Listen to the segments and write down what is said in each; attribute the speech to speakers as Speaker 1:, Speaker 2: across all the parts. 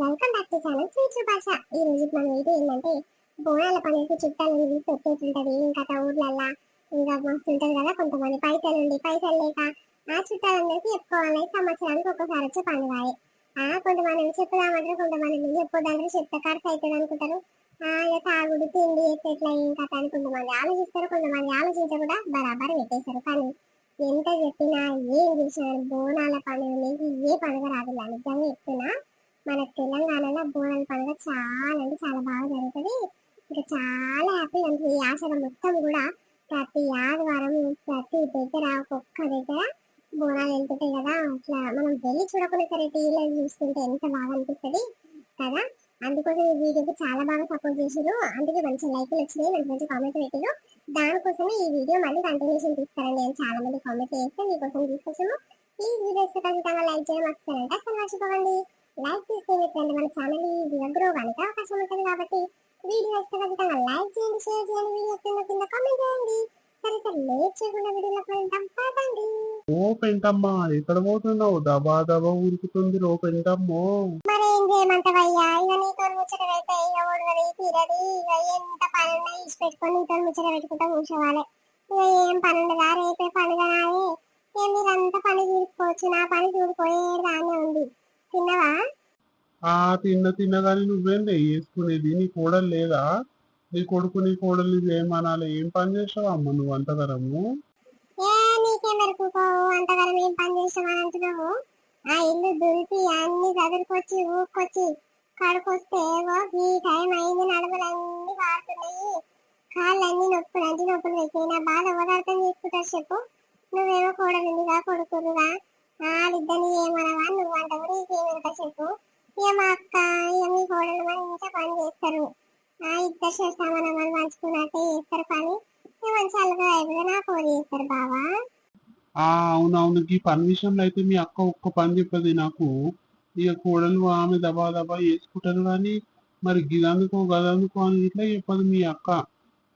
Speaker 1: Welcome back to channel sweet భాష ఈ రోజు మన వీడియో ఏంటంటే బోనాల పండుగకి చుట్టాలు పెట్టేటుంటది. ఇంకా ఊర్లల్లా ఇంకా మస్తు ఉంటుంది కదా కొంతమంది. పైసలు ఉండి పైసలు లేక ఆ చుట్టాలందరికీ చెప్పుకోవాలి సంవత్సరానికి ఒక్కసారి వచ్చే పండుగ ఆ కొంతమంది చెప్పుదామంటారు కొంతమంది చెప్పొద్దంటారు. చెప్తే ఖర్చు అవుతుంది అనుకుంటారు. ఇక తాగుడు తిండి ఎట్లా ఎట్లా ఏం కథ అని కొంతమంది ఆలోచిస్తారు. కొంతమంది ఆలోచించకుండా బరాబర్ పెట్టేశారు. కానీ ఎంత చెప్పినా ఏం చేసినా బోనాల పండుగ ఏ పండుగ రాదు. నిజంగా చెప్తున్నా మన తెలంగాణలో బోనాల పండుగ చాలా అంటే చాలా బాగా జరుగుతుంది. ఇంకా చాలా హ్యాపీ అంటే ఈ ఆషాఢం మొత్తం కూడా ప్రతి ఆదివారం ప్రతి దగ్గర ఒక్కొక్క దగ్గర బోనాలు వెళ్తుంటాయి కదా. అట్లా మనం వెళ్ళి చూడకుండా సరే టీవీలో చూసుకుంటే ఎంత బాగా అనిపిస్తుంది కదా. అందుకోసం ఈ వీడియోకి చాలా బాగా సపోర్ట్ చేసారు అందుకే మంచి లైక్లు వచ్చినాయి మంచి మంచి కామెంట్ పెట్టారు దానికోసమే ఈ వీడియో మళ్ళీ కంటిన్యూషన్ తీస్తారండి నేను చాలా మంది కామెంట్ చేస్తే మీకోసం తీసుకొచ్చాము. ఈ వీడియో ఖచ్చితంగా లైక్ చేయడం అసలు మర్చిపోకండి. లైక్ చేస్తే మీ ఫ్రెండ్ మన ఛానల్ ఈజీగా గ్రో కనుక అవకాశం ఉంటుంది కాబట్టి వీడియో వస్తే ఖచ్చితంగా లైక్ చేయండి షేర్ చేయండి వీడియో కింద కింద కామెంట్ చేయండి. సరే సరే లేట్ చేయకుండా పదండి.
Speaker 2: ఓ పెంటమ్మా ఎక్కడ పోతున్నావు? దబా దబా ఉరుకుతుంది రో పెంటమ్మో
Speaker 1: మరి ఏం చేయమంటావయ్యా ఇక నీతో ముచ్చట పెడితే ఇక ఒడవది తీరది ఇక ఎంత పని ఉన్నా ఇచ్చి పెట్టుకొని నీతో ముచ్చట పెట్టుకుంటా కూర్చోవాలి. ఇక ఏం పని ఉండదా రేపే పండుగ ఇక మీరంతా పని చూసుకోవచ్చు నా పని చూడిపోయే దాన్నే ఉంది. తిన్నవా?
Speaker 2: ఆ తిన్న తిన్నగాని నువ్వేం వేసుకునేది నీ కోడలు లేదా? నీ కొడుకు నీ కోడలు ఏమనాలి? ఏం పని చేసావు అమ్మ నువ్వు అంతగరము?
Speaker 1: ఏ ఏం పని చేసామని అంటున్నావు? ఆ ఇల్లు దులిపి అన్ని చదువుకొచ్చి ఊక్కొచ్చి కడుకొస్తే ఈ టైం అయింది నడుములన్నీ కారుతున్నాయి కాళ్ళన్నీ నొప్పులు అంటి నొప్పులు పెట్టిన బాధ ఎవరు అర్థం చెప్పు? నువ్వేమో కోడలుందిగా కొడుకురుగా వాళ్ళిద్దరిని ఏమనవా? నువ్వు అంటావు చెప్పు. ఇక మా అక్క? ఇక మీ కోడలు ఇంకా పని చేస్తారు. ఆ ఇద్దరు చేస్తామని మనం పంచుకున్నట్టే చేస్తారు పని. ఇక మంచి అల్లుగా నా ఫోన్ చేస్తారు బావా.
Speaker 2: ఆ అవునవును. ఈ పని విషయంలో అయితే మీ అక్క ఒక్క పని చెప్పది నాకు. ఇక కోడలు ఆమె దబా దబా వేసుకుంటారు కానీ మరి గిదందుకో గదందుకో అని ఇట్లా చెప్పదు మీ అక్క.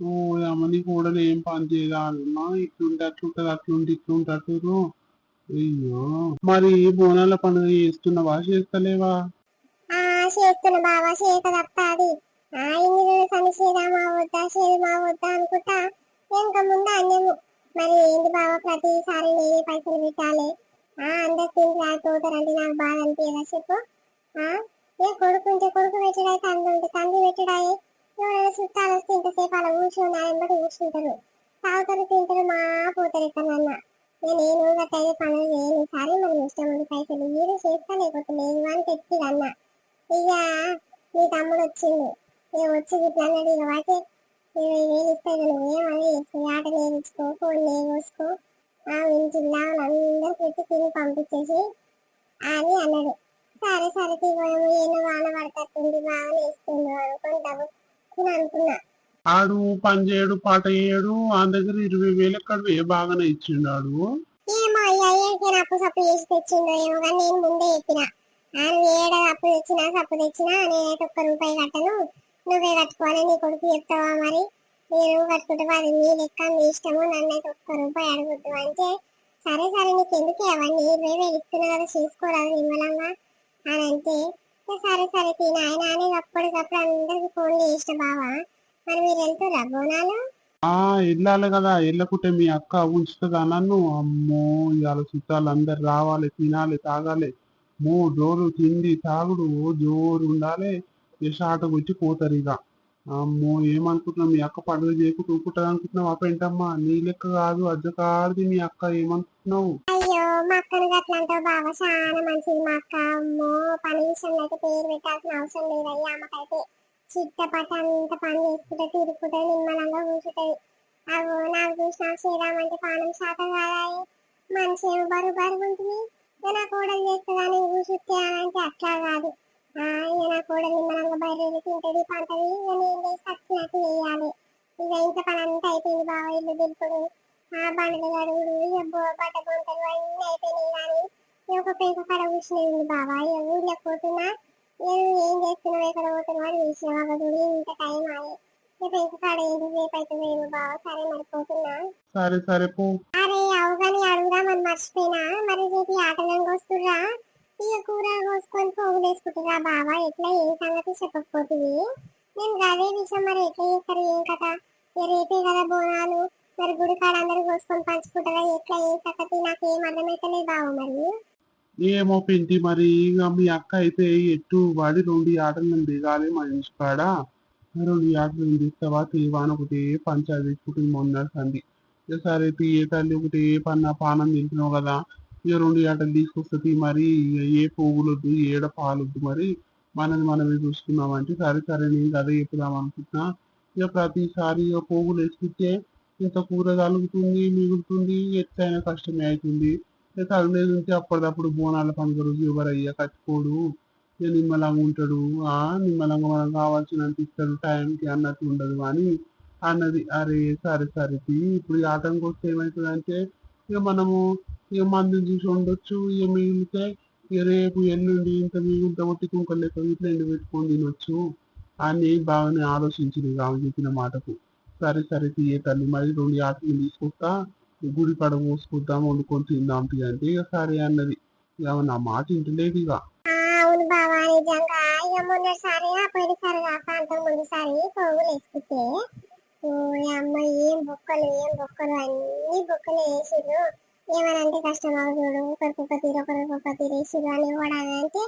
Speaker 2: ఓ అమ్మని కోడలు ఏం పని చేయదా? అమ్మా ఇట్లుంటే అట్లుంటది అట్లుంటే ఇట్లుంటట్టు అయ్యో. మరి బోనాల పండుగ చేస్తున్నావా? చేస్తలేవా?
Speaker 1: చేస్తున్న బావా చేయక తప్పది. ఆ ఇన్ని రోజులు పని చేద్దామా వద్దా చేద్దామా వద్దా అనుకుంటా వెనక ముందు అన్యము మరి ఏంటి బావా ప్రతిసారి నేనే పైసలు పెట్టాలి? ఆ అందరు తిని తోతారంటే నాకు బాధ అనిపించదా చెప్పు? ఆ ఏ కొడుకు ఉంటే కొడుకు పెట్టడాయి తండ్రి ఉంటే తండ్రి పెట్టడాయి? ఎవరైనా చుట్టాలు వస్తే ఇంతసేపు అలా కూర్చొని నా వెంబడి కూర్చుంటారు. తాగుతారు తింటారు మా పోతారు ఇక్కడ ఇక నేను గట్టయితే పనులు చేయను. సరే మనం ఇష్టం ఉంది పైసలు మీరు చేస్తా లేకపోతే లేదు అని తెచ్చి అన్న ఇక మీ తమ్ముడు వచ్చిండు. ఇక వచ్చి ఇట్లా అన్నాడు? ఇక వాటి ఇరవై వేలు ఇస్తే ఇక నువ్వేమని ఆట నేర్చుకో ఫోన్ నేర్చుకో ఆ ఇంటిలో అందరూ పెట్టి తిని పంపించేసి అని అన్నాడు. సరే సరే తీగోయము ఏమో వాన పడతట్టుంది బాగా నేర్చుకుండు అనుకుంటావు నేను అనుకున్నా.
Speaker 2: ఆడు పని చేయడు పాట చేయడు ఆ దగ్గర ఇరవై వేలు ఎక్కడ ఏ బాగానే ఇచ్చిండాడు
Speaker 1: ఏమో అయ్యా అప్పు సప్పు చేసి ఏమో కానీ నేను ముందే చెప్పిన. ఆయన ఏడ అప్పు తెచ్చినా సప్పు తెచ్చినా నేనైతే ఒక్క రూపాయి కట్టను. నువ్వే కట్టుకోవాలి నీ కొడుకు చెప్తావా మరి? నేను కట్టుకుంటే అది మీ లెక్క మీ ఇష్టము నన్ను అయితే ఒక్క రూపాయి అడగొద్దు అంటే సరే సరే నీకు ఎందుకు అవన్నీ? ఇరవై వేలు ఇస్తున్నా కదా చేసుకోరాదు నిమ్మలంగా అని అంటే సరే సరే తిన ఆయన అనేది అప్పటికప్పుడు అందరికి ఫోన్ చేసిన బావా. మరి మీరు వెళ్తురా బోనాలు?
Speaker 2: ఆ వెళ్ళాలి కదా వెళ్ళకుంటే మీ అక్క ఉంచుతుందా నన్ను? అమ్మో ఇవాళ చుట్టాలు అందరు రావాలి తినాలి తాగాలి. మూడు రోజులు తిండి తాగుడు జోరు ఉండాలి. ఈ వచ్చి పోతారు ఇక. అమ్మో ఏమనుకుంటున్నావు? మీ అక్క పండుగ చేయకు ఊపుకుంటుంది అనుకుంటున్నావు? అప్పేంటమ్మా నీ లెక్క కాదు. అజ్జ కాదు మీ అక్క ఏమనుకుంటున్నావు?
Speaker 1: అయ్యో మా అక్కను అట్లా అంటావు చాలా మంచిది మా అక్క. అమ్మో పని విషయంలో అయితే పేరు పెట్టాల్సిన అవసరం లేదు అయ్యా. ఆమెకైతే చిట్టపట అంత పని చేసుకుంటే తిరుగుకుంటే నిమ్మలంగా కూర్చుంటది. నాకు పానం శాతం కాదాయి మనిషి ఏమో బరువు బరువు ఉంటుంది. ఇక నా కోడలు చేస్తుందా నేను కూర్చుంటే అని అంటే అట్లా కాదు. ఇక నా కోడలు నిమ్మలంగా బయట తింటది పంటది ఇక నేను లేచి వచ్చినట్టు వేయాలి ఇక ఇంత పని అంతా అయిపోయింది బావ ఇల్లు దులుపుడు. ఆ బండలు గడుగుడు ఇక బట్ట బొంతలు అన్నీ అయిపోయినాయి కానీ ఒక పెంక కడ కూర్చునేది బాబా ఇక ఊళ్ళో పోతున్నా నేను ఏం చేస్తున్నావు ఎక్కడ పోతున్నావు అని చూసిన ఒక గుడి ఇంత టైం అయ్యి పెంక కాడ ఏంటి రేపు అవుతుంది ఏమో బావ. సరే మరి పోతున్నా.
Speaker 2: సరే సరే పో.
Speaker 1: మర్చిపోయినా మరి రేపు ఈ ఆటలోకి వస్తుర్రా ఇక కూర కోసుకొని పోగులేసుకుంటురా బావా ఎట్లా? ఏం సంగతి చెప్పకపోతుంది నేను అదే విషయం మరి ఎట్లా చేస్తారు ఏం కథ? రేపే కదా బోనాలు. మరి గుడి కాడ అందరూ కోసుకొని పంచుకుంటారా? ఎట్లా? ఏ సంగతి? నాకు ఏం అర్థమైతలేదు బావ మరి.
Speaker 2: ఏమో పింటి మరి ఇక మీ అక్క అయితే ఎట్టు వాడి రెండు ఆటలను దిగాలి మా ఇంటి కాడ రెండు ఆటలు తీస్తావా తీవాన ఒకటి పంచాయతీ తీసుకుంటుంది మొన్న సంది సరే ఏ తల్లి ఒకటి ఏ పన్న పానం తింటున్నావు కదా ఇక రెండు ఆటలు తీసుకొస్తుంది మరి ఇక ఏ పోగులొద్దు ఏడ పాలొద్దు మరి మనది మనమే చూసుకున్నామంటే సరే సరే నేను అదే చెప్పుదాం అనుకుంటున్నా. ఇక ప్రతిసారి ఇక పోగులు వేసుకుంటే ఇంత కూర కలుగుతుంది మిగులుతుంది ఎట్లయినా కష్టమే అవుతుంది. ఇక తగలేదు ఉంటే అప్పటిదప్పుడు బోనాల పండుగ రోజు ఎవరయ్యా కట్టుకోడు ఇక నిమ్మలంగా ఉంటాడు. ఆ నిమ్మలంగా మనం కావాల్సినంత ఇస్తాడు టైంకి అన్నట్టు ఉండదు కానీ అన్నది అరే సరే సరే తీ. ఇప్పుడు ఈ ఆటంకి వస్తే ఏమవుతుందంటే ఇక మనము ఇక మందుని చూసి ఉండొచ్చు ఇక మిగిలితే ఇక రేపు ఎల్లుండి ఇంత మిగిలితే ఒట్టి కుంకలు లేక ఇట్లా ఎండు పెట్టుకొని తినొచ్చు అని బాగానే ఆలోచించింది ఆమె చెప్పిన మాటకు సరే సరే తీయ తల్లి మరి రెండు ఆటలు తీసుకొస్తా గుడి కాడ పోసుకుందాం వండుకొని తిందాం తీ అంటే ఇక సరే అన్నది ఇక ఆమె నా మాట ఇంటలేదు ఇక
Speaker 1: ఆ, అవును బావా నిజంగా ఇక మొన్నసారి పోయినసారి కాక అంతకు ముందుసారి పోగులు వేసుకుంటే అమ్మ ఏం బొక్కలు ఏం బొక్కలు అన్ని బొక్కలు వేసిర్రు ఏమనంటే కష్టం అవుతుడు ఒకరికొక తీరు ఒకరికొక తీరు వేసిర్రు అని కూడా అంటే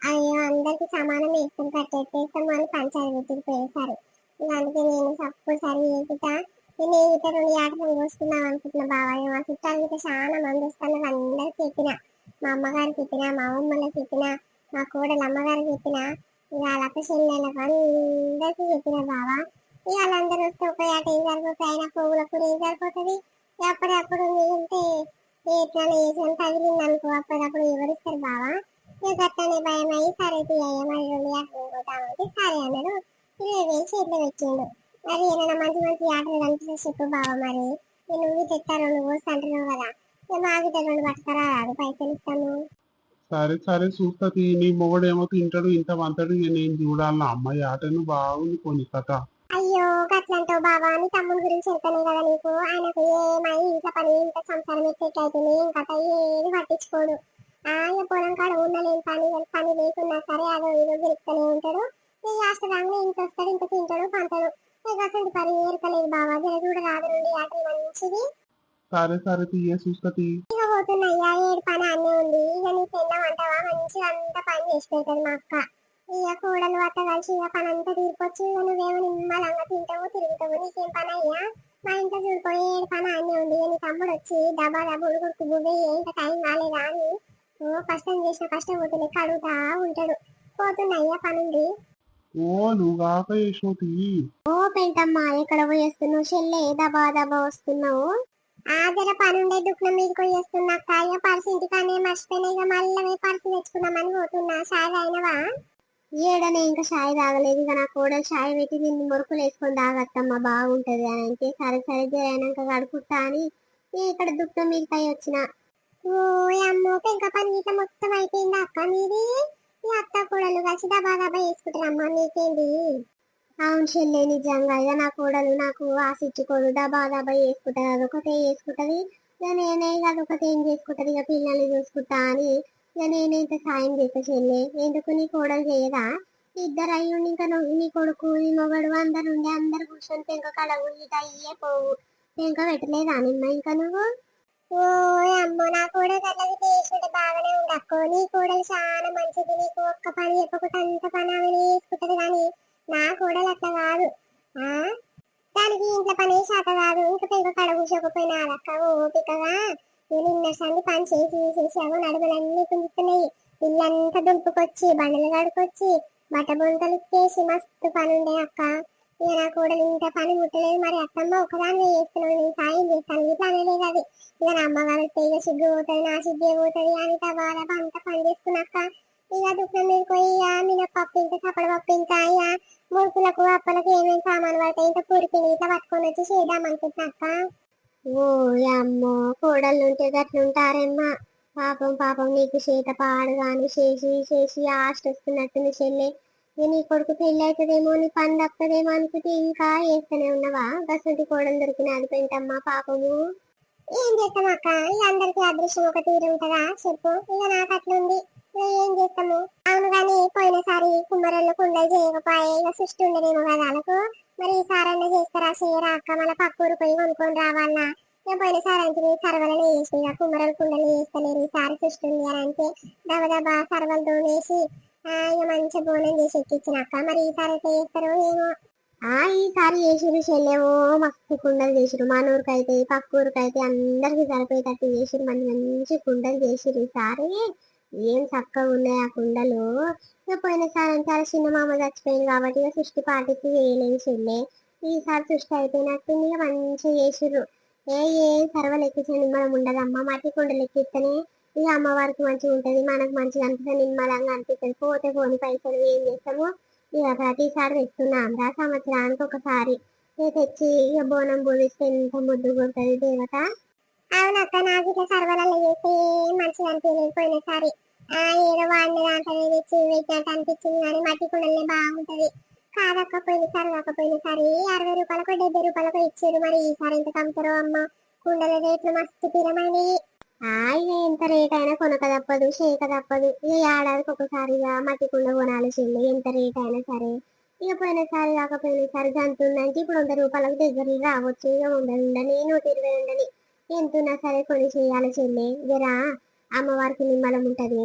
Speaker 1: అయ్యో అందరికి సమానం వేసుకుని కట్టేస్తాం అని పంచాయతీ పెట్టికి పోయేసారు అందుకే నేను సప్పు సరి వేసుకుంటా నేను ఇక రెండు ఆటలు కోసుకుందాం అనుకుంటున్నా బాబాయ్. మా చుట్టాలు ఇంకా చాలా మంది వస్తున్నారు. అందరికి చెప్పిన. మా అమ్మగారికి చెప్పిన మా అమ్మమ్మకి చెప్పిన మా కోడలు అమ్మగారికి చెప్పిన. ఇక వాళ్ళ అక్క చెల్లెళ్ళకి అందరికీ చెప్పిన బాబా. ఇవాళ అందరూ వస్తే ఒక ఆట ఏం సరిపోతుంది అయినా పువ్వుల కూర ఏం సరిపోతుంది? అప్పుడప్పుడు మిగిలితే ఎట్లా వేసిన తగిలింది అనుకో అప్పుడప్పుడు ఎవరిస్తారు బావా? ఇక అట్లనే భయం అయ్యి సరే తీయ్య మరి రెండు ఆటలు పోతామంటే సరే అన్నాడు. ఇరవై వేలు చేతిలో పెట్టిండు. మరి ఏమైనా మంచి మంచి ఆటలు కనిపిస్తే చెప్పు బావ మరి. నేను నువ్వు తెస్తారు నువ్వు అంటున్నావు కదా. ఇక మా గిట్ట రెండు పట్టుకరా అది పైసలు ఇస్తాను.
Speaker 2: సరే సరే చూస్తా తీ నీ మొగడేమో తింటాడు ఇంత వంతాడు నేను చూడాలి అమ్మాయి ఆటను బాగుంది కొన్ని కథ.
Speaker 1: అయ్యో గట్లంటావు బాబా నీ తమ్ముడి గురించి చెప్తానే కదా నీకు. ఆయనకు ఏమై ఇంత పని ఇంత సంసారం ఎట్లయితుంది ఏం కథ? ఏది పట్టించుకోడు. ఆ ఇక పొలం కాడ ఉండలేని పని పని లేకున్నా సరే అదో ఇదో గెలుపుతూనే ఉంటాడు. ఇక లాస్ట్ రాగానే ఇంత వస్తాడు ఇంత తింటాడు పంటాడు ఇక అసలు పని ఏరకలేదు బాబా జర చూడ రాదు నుండి ఆటలు మంచిది.
Speaker 2: సరే సరే తీయ
Speaker 1: ఇక పోతున్నాయ్యా ఏడు పని అన్నీ ఉంది. ఇక నీ పెళ్ళం అంటావా? మంచిగా అంతా పని చేసి పెడతాడు మా అక్క. ఇక కూడలు అత్త కలిసి ఇక పని అంతా తీరుకొచ్చి ఇక నువ్వేమో నిమ్మలంగా తింటావు తిరుగుతావు నీకేం పని అయ్యా? మా ఇంట్లో చూడుకోయి పని అన్నీ ఉంది. నీ తమ్ముడు వచ్చి డబ్బా డబ్బా ఉడుకుడుకు బువ్వే ఇంత టైం కాలేదా అని ఓ కష్టం చేసిన కష్టం పోతుంది కడుగుతా ఉంటాడు. పోతున్నాయ్యా పని ఉంది
Speaker 2: ఓ నువ్వు కాక
Speaker 1: ఓ పెంటమ్మా ఎక్కడ పోయేస్తున్నావు? చెల్లె దబా దబా వస్తున్నావు. ఆదర పనుండే దుఃఖం మీదకి పోయేస్తున్నా కాయ పర్సు ఇంటికానే మర్చిపోయినా ఇక మళ్ళీ పర్సు తెచ్చుకుందామని పోతున్నా. షాయ్ అయినవా? ఏడనే ఇంకా షాయి తాగలేదు. ఇక నా కోడలు షాయి పెట్టి దీన్ని మురుకులు వేసుకొని తాగత్తమ్మా బాగుంటది అని అంటే సరే సరే జరైనాక కడుకుంటా అని ఇక్కడ దుఃఖం మీదకి వచ్చిన. ఓ అమ్మో పెంక పని గీత మొత్తం అయిపోయింది అక్క మీది? ఈ అత్త కూడలు కలిసి దబా దబా వేసుకుంటారమ్మా మీకేంది? అవును చెల్లె నిజంగా ఇక నా కోడలు నాకు ఆశించుకోదు డబా డబా వేసుకుంటది అదొకటే వేసుకుంటది ఇక నేనే ఇక అదొకటి ఏం చేసుకుంటది? ఇక పిల్లల్ని చూసుకుంటా అని ఇక నేను ఇంత సాయం చేస్తా చెల్లి. ఎందుకు నీ కోడలు చేయదా? ఇద్దరు అయ్యుండి ఇంకా నువ్వు నీ కొడుకు నీ మొగడు అందరు ఉండి అందరు కూర్చొని పెంక కడ ఇట అయ్యే పోవు. పెంక పెట్టలేదా నిమ్మ ఇంకా నువ్వు? ఓ అమ్మో నా కూడా అట్లా చేసుకుంటే బాగానే ఉంది అక్కో. నీ కోడలు చాలా మంచిది. నీకు ఒక్క పని చెప్పకుండా అంత పని ఆమె చేసుకుంటది కానీ నా కోడలు అట్లా కాదు. ఆ? దానికి ఇంట్లో పని శాత కాదు. ఇంకా పెంక కడ కూర్చోకపోయినా అదక్క ఓపికగా? నిన్న సంది పని చేసి చేసి అవి నడుములన్నీ కుంటున్నాయి ఇల్లంతా దులుపుకొచ్చి బండలు కడుకొచ్చి బట్ట బొంతలు చేసి మస్తు పని ఉండే అక్క. ఇక నా కూడలు ఇంత పని ముట్టలేదు మరి అత్తమ్మ ఒకదాని చేస్తున్నావు. నేను సాయం చేస్తాను. ఇట్లా అనేది అది. ఇక నా అమ్మగారు వస్తే ఇక సిగ్గు పోతుంది నా సిగ్గే పోతుంది అని బాధ అంత పని చేసుకున్నాక ఇక దుఃఖం మీద పోయి ఇక మినపప్పు ఇంత చప్పడ పప్పు ఇంత అయ్యా మురుకులకు అప్పలకు ఏమేమి సామాను పడతాయి ఇంత పూరిపిండి ఇట్లా పట్టుకొని వచ్చి చేద్దాం అనుకుంటున్నాక ఓ ఓయమ్మో కోడళ్ళు ఉంటే గట్లుంటారమ్మా. పాపం పాపం నీకు చేత పాడు గాని చేసి చేసి ఆస్ట్ వస్తున్నట్టుంది చెల్లె. ఇక నీ కొడుకు పెళ్ళి అవుతుందేమో నీ పని తప్పదేమో అనుకుంటే ఇంకా వేస్తూనే ఉన్నావా? గసంటి కోడలు దొరికినది పెంటమ్మా పాపము. ఏం చేస్తాం అక్క? అందరికీ అందరికి అదృష్టం ఒక తీరు ఉంటుందా? చెప్పు. ఇక నాకు అట్లుంది. ఉంది ఏం చేస్తాము? అవును కానీ పోయినసారి కుమ్మరోళ్ళు కుండలు చేయకపోయే ఇక సృష్టి ఉండదేమో కదా వాళ్ళకు మరి ఈ అన్న చేస్తారా చేయరా అక్క? మళ్ళీ పక్కూరు పోయి కొనుక్కొని రావాలన్నా నేను పోయినసారి అంటే సర్వలను వేసి ఇక కుమ్మరోళ్ళు కుండలు వేస్తలేరు ఈసారి సృష్టి ఉంది అని అంటే దబదబా సర్వలతో వేసి ఇక మంచిగా బోనం చేసి అక్క. మరి ఈసారి అయితే చేస్తారో ఏమో. ఆ ఈసారి చేసిరు చెల్లెమో మస్తు కుండలు చేసిరు మా ఊరికి అయితే పక్క ఊరికి అయితే అందరికి సరిపోయేటట్టు చేసిరు మంచి మంచి కుండలు చేసిరు ఈసారి. ఏం చక్కగా ఉన్నాయి ఆ కుండలు. ఇక పోయినసారి అంటే అలా చిన్న మామ చచ్చిపోయింది కాబట్టి ఇక సృష్టి పాటికి చేయలేదు చెల్లె. ఈసారి సృష్టి అయిపోయినట్టుంది ఇక మంచిగా చేసిర్రు. ఏ ఏం సర్వలు ఎక్కించిన నిమ్మలం ఉండదమ్మా. మట్టి కుండలు ఎక్కిస్తేనే ఇక అమ్మవారికి మంచిగా ఉంటుంది మనకు మంచిగా అనిపిస్తుంది నిమ్మలంగా అనిపిస్తుంది. పోతే పోని పైసలు ఏం చేస్తాము? ఇక ప్రతిసారి తెస్తున్నాం రా సంవత్సరానికి ఒకసారి. తెచ్చి ఇక బోనం పూజిస్తే ఎంత ముద్దు కొడుతుంది దేవత. అవునక్క నాకు ఇట్లా సర్వలలో చేస్తే మంచిగా అనిపించలేదు పోయినసారి ఏదో వాడిన దాంట్లో తెచ్చి పెట్టినట్టు అనిపించింది కానీ మట్టి కుండలే బాగుంటది. కాదక్క పోయినసారి కాకపోయినసారి అరవై రూపాయలకు డెబ్బై రూపాయలకు ఇచ్చారు మరి ఈసారి ఎంత కమ్ముతారో అమ్మ. కుండల రేట్లు మస్తు పిరమని ఆ ఇక ఎంత రేట్ అయినా కొనక తప్పదు చేయక తప్పదు. ఇక ఏడాదికి ఒకసారి ఇక మట్టి కుండ కొనాలి చెల్లి ఎంత రేట్ అయినా సరే. ఇక పోయినసారి కాకపోయినసారి గంత ఉందంటే ఇప్పుడు వంద రూపాయలకు దగ్గర రావచ్చు. ఇక ఉండదు ఉండని నూట ఇరవై ఉండని. ఎంతున్నా సరే కొని చేయాలి చెల్లి. జరా అమ్మవారికి నిమ్మలం ఉంటది.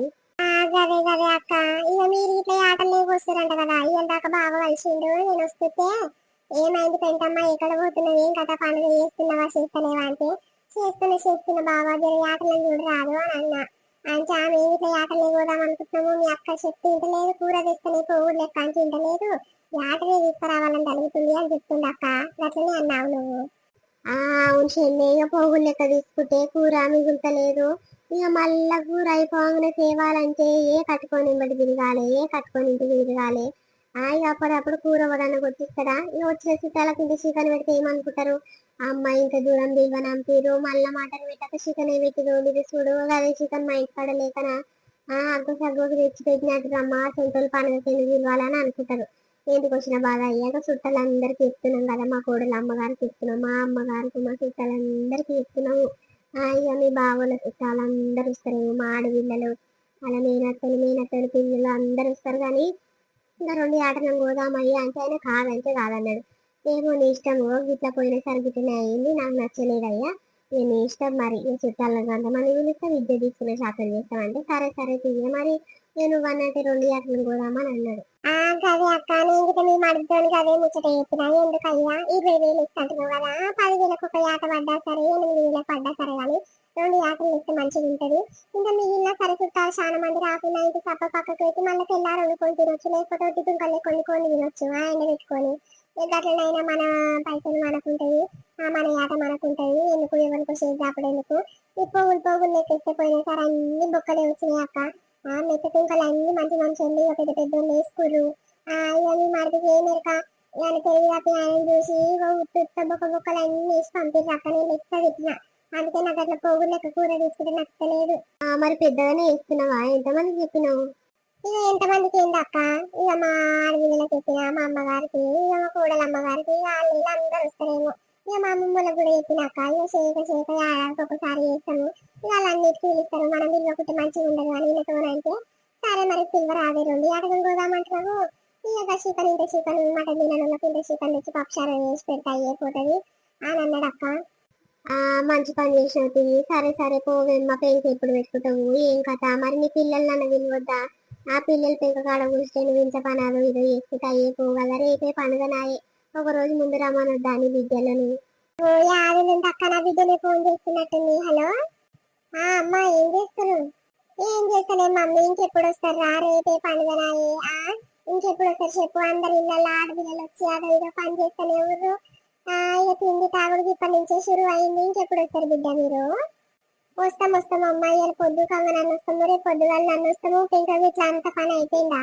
Speaker 1: గదే గదే అక్క. ఇక మీరు ఇట్లా ఆటలు వస్తారంట కదా. ఇవాళ దాకా బాగా కలిసిండు. నేను వస్తుంటే ఏమైంది పెంటమ్మ? ఎక్కడ పోతున్నావు? ఏం కథ పండుగ చేస్తున్నావా? చేస్తలేవా అంటే చేస్తున్నా చేస్తున్నా బాబా జర ఆటలను చూడరాదు అని అన్న. అంటే ఆమె ఇట్లా ఆటలే పోదాం అనుకుంటున్నాము? మీ అక్క చెప్తే ఇంటలేదు కూర తెస్తలే పోవుడు లెక్క అంటే ఇంటలేదు ఆటలే తీసుకురావాలని తలుగుతుంది అని చెప్తుంది అక్క. అట్లనే అన్నావు నువ్వు. అవును చెన్నై ఇక పోగులు లెక్క తీసుకుంటే కూర మిగులుతలేదు ఇక మళ్ళా కూర అయిపోగానే తేవాలంటే ఏ కట్టుకొని ఇంబడి తిరగాలి ఏ కట్టుకొని ఇంటికి తిరగాలి? ఆ ఇక అప్పుడప్పుడు కూర వడన కొట్టిస్తారా ఇక వచ్చిన చుట్టాలకు ఇంత చికెన్ పెడితే ఏమనుకుంటారు? అమ్మ ఇంత దూరం దివ్వని అంపిరు మళ్ళా మటన్ పెట్టక చికెన్ ఏ పెట్టిదో ఇది చూడు అదే చికెన్ మా ఇంటికాడ లేకనా? ఆ అగ్గు తెచ్చి పెట్టినట్టు అమ్మ సొంతలు పండుగ ఎందుకు పిలవాలని అనుకుంటారు. ఎందుకు వచ్చిన బాధ? అయ్యాక చుట్టాలందరికీ చెప్తున్నాం కదా మా కోడలు అమ్మగారికి చెప్తున్నాం మా అమ్మగారికి మా చుట్టాలందరికీ చెప్తున్నాము. ఆ ఇక మీ బావుల చుట్టాలందరూ వస్తారు మా ఆడపిల్లలు అలా మేనత్తలు మేనత్తలు పిల్లలు అందరూ వస్తారు. కానీ ఇంకా రెండు ఆటలను పోదామయ్యా అంటే ఆయన కాదంటే కాదన్నాడు. ఏమో నీ ఇష్టం గిట్లా పోయినసారి గిట్లనే అయింది నాకు నచ్చలేదయ్యా నేను నీ ఇష్టం మరి ఈ చుట్టాలను మనం పిలిస్తే విద్య తీసుకునే శాతం చేస్తామంటే సరే సరే తీయ మరి నేను వన్ అంటే రెండు ఆటలను కూడామని అన్నాడు. గదే అక్క నేను గిట్ల మీ మడితోని కదే ముచ్చట చెప్పినా. ఎందుకు అయ్యా ఇరవై వేలు ఇస్తాంటున్నావు కదా. పదివేలకు ఒక యాట పడ్డా సరే ఎనిమిది వేలకు పడ్డా సరే కానీ రెండు యాత్రలు ఇస్తే మంచిగా ఉంటది. ఇంకా మిగిలిన సరే చుట్టాలు చాలా మంది రాకుండా ఇంటి సప్ప పక్కకు పెట్టి మళ్ళీ తెల్లారు వండుకొని తినొచ్చు లేకపోతే టిఫిన్ కొనుక్కొని తినొచ్చు ఆ ఎండ పెట్టుకొని. ఎట్లనైనా మన పైసలు మనకుంటాయి ఆ మన యాట మనకుంటాయి ఎందుకు? ఎవరికి చేసి అప్పుడు ఎందుకు? ఈ పోగులు పోగులు లెక్కేస్తే పోయినా సరే అన్ని బొక్కలే వచ్చినాయి అక్క. ఆ మెత్త పింకలు అన్ని మంచి మంచి వెళ్ళి ఒక పెద్ద పెద్ద వేసుకుర్రు ఆ ఇవన్నీ మడికి ఏమెరక ఇవన్నీ తెలివి తప్పి ఆయన చూసి ఉత్త బొక్క బొక్కలు అన్ని వేసి పంపిర్రు అక్క నేను లెక్క పెట్టిన. అందుకే నాకు అట్లా పోగులు లెక్క కూర తీసుకుంటే నచ్చలేదు మరి పెద్దగానే వేస్తున్నావా ఎంతమంది చెప్పినావు? ఇక ఎంతమందికి ఏంది అక్క? ఇక మా ఆడపిల్లలకి చెప్పిన మా అమ్మగారికి ఇక మా కోడల అమ్మగారికి ఇక వాళ్ళు వీళ్ళు అందరూ వస్తారేమో. ఇక మా అమ్మమ్మలకు కూడా చెప్పినాక ఇక చేయక చేయక ఏడాదికి ఒకసారి చేస్తాము. ఇక వాళ్ళన్నిటికీ పిలుస్తారు. మనం పిలవకుంటే మంచిగా ఉండదు అని వీళ్ళతో సరే మరి సిల్వర్ ఆదే రెండు. ఆటకం పోదామంటున్నాము ఇక చికెన్ ఇంత చికెన్ మటన్ తినడానికి ఇంత చికెన్ తెచ్చి పప్పుచారం చేసి పెడితే అయిపోతుంది అని అన్నాడు అక్క. మంచి పని చేసినావు తిని. సరే సరే పోవేం మా పెంక ఎప్పుడు పెట్టుకుంటావు ఏం కథ? మరి నీ పిల్లలు నన్ను వినవద్దా ఆ పిల్లలు పెంక కాడ కూర్చొని వింత పనాలు ఇదో చేసుకుంటే అయ్యే పోగల రేపే పండుగ నాయే. ఒక రోజు ముందు రమ్మనొద్దా దాని బిడ్డలను. అక్క నా బిడ్డని ఫోన్ చేస్తున్నట్టుంది. హలో? ఆ అమ్మ ఏం చేస్తారు ఏం చేస్తలే మమ్మీ ఇంకెప్పుడు వస్తారు రా రేపే పండుగ ఆ ఇంకెప్పుడు వస్తారు చెప్పు. అందరు ఇళ్ళ ఆడపిల్లలు వచ్చి అదో ఇదో పని చేస్తూనే ఎవరు ఆ ఇక తిండి తాగుడు ఇప్పటి నుంచే షురు అయింది ఇంకెప్పుడు వస్తారు బిడ్డ మీరు? వస్తాం వస్తాం అమ్మాయి ఇవాళ పొద్దు కమ్మ నన్ను వస్తాము రేపు పొద్దుగాల నన్ను వస్తాము ఇంకా ఇట్లా అంత పని అయిపోయిందా?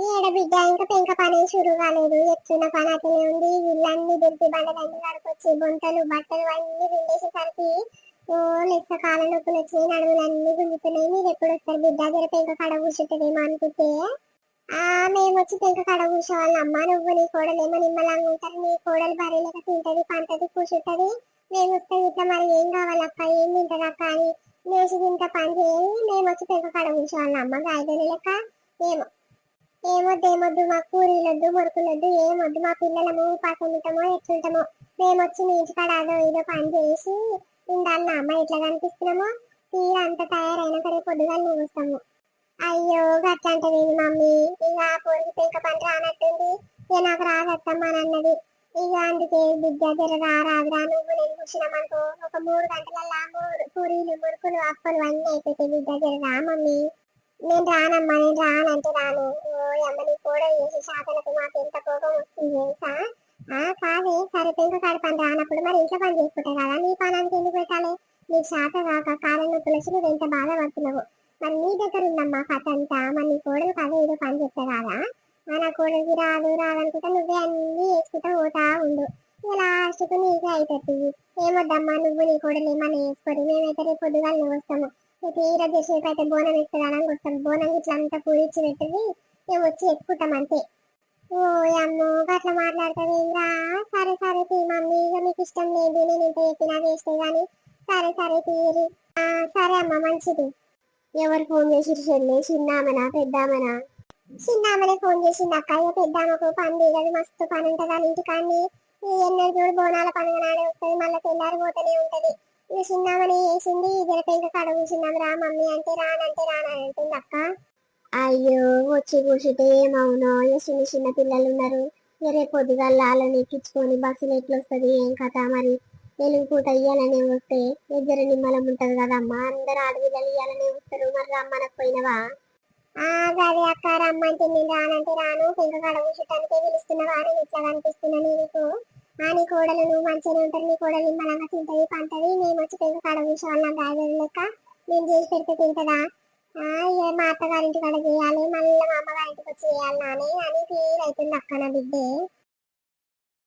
Speaker 1: ఈడ బిడ్డ ఇంకా పెంక పని ఏం షురు కాలేదు. ఎచ్చున్న పని అట్లనే ఉంది. ఇల్లన్నీ దుర్పి బండలన్నీ కడుకొచ్చి బొంతలు బట్టలు అన్ని పిండేసేసరికి ఓ లెక్క కాళ్ళ నొప్పులు వచ్చినాయి నడుములన్నీ అన్ని గుంజుతున్నాయి మీరు ఎప్పుడు వస్తారు బిడ్డ? జర పెంక కడ కూర్చుంటుందేమో అనుకుంటే. ఆ మేము వచ్చి పెంక కడ కూర్చోవాలి అమ్మ. నువ్వు నీ కోడలు ఏమో నిమ్మలంగా ఉంటారు. నీ కోడలు భార్య లేక తింటది పంటది కూర్చుంటది మేము వస్తే ఇట్లా మరి ఏం కావాలి అక్క? ఏం తింటది అక్క అని. లేచి ఇంత పని చేయాలి మేము వచ్చి పెంక కడ కూర్చోవాలి అమ్మ. గాయదని లెక్క మేము ఏమొద్దు ఏమొద్దు మా కూరీలొద్దు మురుకులొద్దు ఏమొద్దు మా పిల్లలము పసందుతామో ఎట్లుంటామో. మేము వచ్చి మీ ఇంటికాడ అదో ఇదో పని చేసి ఇందాన్న అమ్మ ఎట్లా కనిపిస్తున్నామో. తీరా అంత తయారైనా సరే పొద్దుగా నువ్వు వస్తాము. అయ్యో గట్లంటే మమ్మీ. ఇక పొరుగు పెంక పని రానట్టుంది. ఇక నాకు రాదత్తమ్మ అని అన్నది. ఇక అందుకే బిడ్డ దగ్గర రారాదురా నువ్వు నేను కూర్చున్నామనుకో ఒక మూడు గంటలల్లా మూడు పూరీలు మురుకులు అప్పలు అన్నీ అయిపోతాయి. బిడ్డ దగ్గర రా మమ్మీ. నేను రానమ్మా నేను రానంటే రాను. ఓ అమ్మ నీ కూడా చేసి శాతలకు మాకు ఎంత కోపం వస్తుంది తెలుసా? ఆ కాదే సరే పెంకు కాడ పని రానప్పుడు మరి ఇంట్లో పని చేసుకుంటా కదా? నీ పనానికి ఎందుకు పెట్టాలి నీ శాత కాక కాలం తులసి నువ్వు ఎంత బాధపడుతున్నావు. మరి నీ దగ్గర ఉందమ్మా కథ అంతా. మరి నీ కోడలు కథ ఏదో పని చెప్తా కదా ఆ నా కోడలికి రాదు రాదనుకుంటా నువ్వే అన్ని వేసుకుంటా పోతా ఉండు. ఇలా లాస్ట్కు నీకే అవుతుంది ఏమొద్దమ్మా నువ్వు నీ కోడలు ఏమన్నా వేసుకోరు. మేమైతే రేపు పొద్దుగా వస్తాము. వస్తాము ఈ తీర చేసేపు అయితే బోనం ఎక్కడానికి వస్తాం బోనం ఇట్లా అంతా పూరించి పెట్టింది. మేము వచ్చి ఎక్కుతాం అంతే. ఓ అమ్మో అట్లా మాట్లాడతావేంద్రా సరే సరే తీ మమ్మీ ఇక మీకు ఇష్టం లేదు. నేను ఇంత చెప్పినా వేస్తే గానీ సరే సరే తీరి సరే అమ్మ మంచిది. ఎవరు ఫోన్ చేసి చెల్లి? చిన్నామనా పెద్దామనా? చిన్నామనే ఫోన్ చేసింది అక్క. ఇక పెద్దామకు పని తీరదు మస్తు పని ఉంటుంది. వాళ్ళ ఇంటికాన్ని ఈ చూడు బోనాల పండుగ నాడే వస్తుంది. మళ్ళీ తెల్లారి పోతూనే ఉంటది. ఇక చిన్నామని వేసింది జర పెంక కాడ కూర్చున్నాం రా మమ్మీ అంటే రానంటే రానని అంటుంది అక్క. అయ్యో వచ్చి కూర్చుంటే ఏమవునో? ఇక చిన్న చిన్న పిల్లలు ఉన్నారు ఇక రేపు పొద్దుగాల వాళ్ళని ఎక్కించుకొని బస్సులు ఎట్లా వస్తుంది ఏం కథ మరి? వెలుగు పూట ఇయ్యాలనే వస్తే ఇద్దరు నిమ్మలం ఉంటది కదమ్మా? అందరు ఆడపిల్లలు ఇయ్యాలనే వస్తారు. మరి రమ్మనకు పోయినవా గది అక్క రమ్మంటే నేను రానంటే రాను. పెంక కాడ కూర్చోటానికే పిలుస్తున్నావా నేను ఇట్లా కనిపిస్తున్నా నీకు. ఆ నీ కోడలు నువ్వు మంచిగానే ఉంటారు నీ కోడలు నిమ్మలంగా తింటది పంటది మేము వచ్చి పెంక కాడ కూర్చోవాలి నాకు లెక్క. నేను చేసి పెడితే తింటదా? ఇక మా అత్తగారింటి కాడ చేయాలి మళ్ళీ మా అమ్మగారింటికి వచ్చి చేయాలి నానే అని ఫీల్ అవుతుంది అక్క నా బిడ్డే.